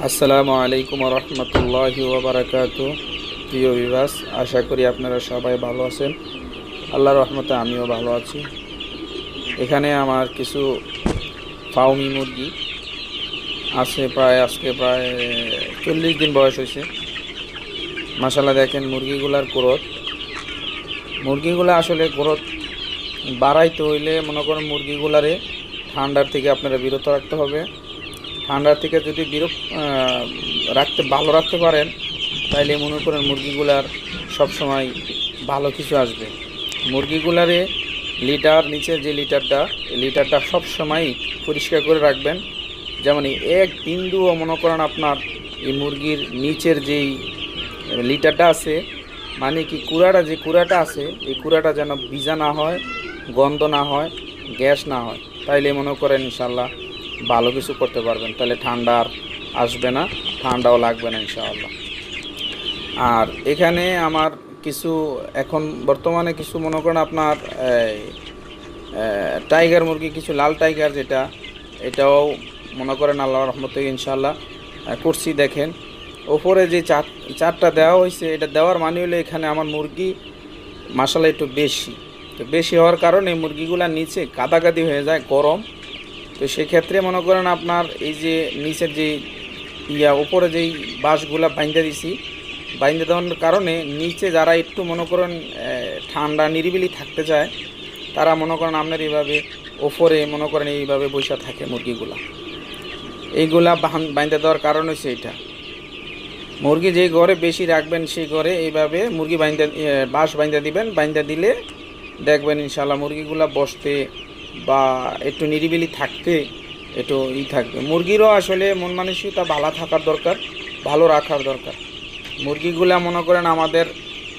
আসসালামু আলাইকুম রহমতুল্লাহ ওবরাকাত প্রিয় বিবাস আশা করি আপনারা সবাই ভালো আছেন। আল্লাহ রহমতে আমিও ভালো আছি। এখানে আমার কিছু ফাউমি মুরগি আছে প্রায়, আজকে প্রায় চল্লিশ দিন বয়স হয়েছে। মাসাল্লাহ দেখেন মুরগিগুলার গ্রোথ। মুরগিগুলো আসলে গ্রোথ বাড়াইতে হইলে মনে করেন মুরগিগুলারে ঠান্ডার থেকে আপনারা বিরত রাখতে হবে। ঠান্ডা থেকে যদি বিরক্ত রাখতে, ভালো রাখতে পারেন, তাইলে মনে করেন মুরগিগুলার সবসময় ভালো কিছু আসবে। মুরগিগুলারে লিটার নিচের যে লিটারটা লিটারটা সবসময় পরিষ্কার করে রাখবেন। যেমন এক বিন্দুও মনে করেন আপনার এই মুরগির নিচের যেই লিটারটা আছে মানে কি কুড়াটা, যে কুড়াটা আছে, এই কুড়াটা যেন ভিজা না হয়, গন্ধ না হয়, গ্যাস না হয়, তাইলে মনে করেন ইনশাল্লাহ ভালো কিছু করতে পারবেন, তাহলে ঠান্ডা আর আসবে না, ঠান্ডাও লাগবে না ইনশাআল্লাহ। আর এখানে আমার কিছু, এখন বর্তমানে কিছু মনে করেন আপনার টাইগার মুরগি, কিছু লাল টাইগার যেটা, এটাও মনে করেন আল্লাহ রহমতে ইনশাল্লাহ করছি দেখেন। ওপরে যে চার, চারটা দেওয়া হয়েছে, এটা দেওয়ার মানে হলো এখানে আমার মুরগি মশালা একটু বেশি। তো বেশি হওয়ার কারণে মুরগিগুলার নিচে কাদাকাদি হয়ে যায়, গরম। তো সেক্ষেত্রে মনে করেন আপনার এই যে নিচের যে ইয়া, উপরে যেই বাঁশগুলা বাইন্দা দিছি, বাইন্দা দেওয়ার কারণে নিচে যারা একটু মনে করেন ঠান্ডা, নিরিবিলি থাকতে চায়, তারা মনে করেন আপনার এইভাবে ওপরে মনে করেন এইভাবে বৈশা থাকে মুরগিগুলা। এইগুলা বাইন্দা দেওয়ার কারণ হচ্ছে এটা মুরগি যে ঘরে বেশি রাখবেন সেই ঘরে এইভাবে মুরগি বাইন্দা বাঁশ বাইন্দা দিবেন, বাইন্দা দিলে দেখবেন ইনশাল্লাহ মুরগিগুলা বসতে বা একটু নিরিবিলি থাকতে একটু ই থাকবে। মুরগিরও আসলে মন মানসিকতা ভালো থাকার দরকার, ভালো রাখার দরকার। মুরগিগুলা মনে করেন আমাদের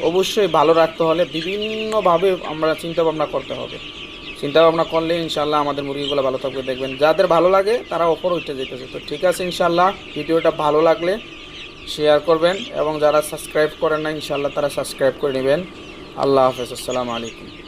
অবশ্যই ভালো রাখতে হলে বিভিন্নভাবে আমরা চিন্তা ভাবনা করতে হবে। চিন্তা ভাবনা করলে ইনশাল্লাহ আমাদের মুরগিগুলো ভালো থাকবে, দেখবেন যাদের ভালো লাগে তারা ওপর উঠে যেতেছে। তো ঠিক আছে ইনশাল্লাহ ভিডিওটা ভালো লাগলে শেয়ার করবেন এবং যারা সাবস্ক্রাইব করেন না ইনশাল্লাহ তারা সাবস্ক্রাইব করে নেবেন। আল্লাহ হাফেজ, আসসালামু আলাইকুম।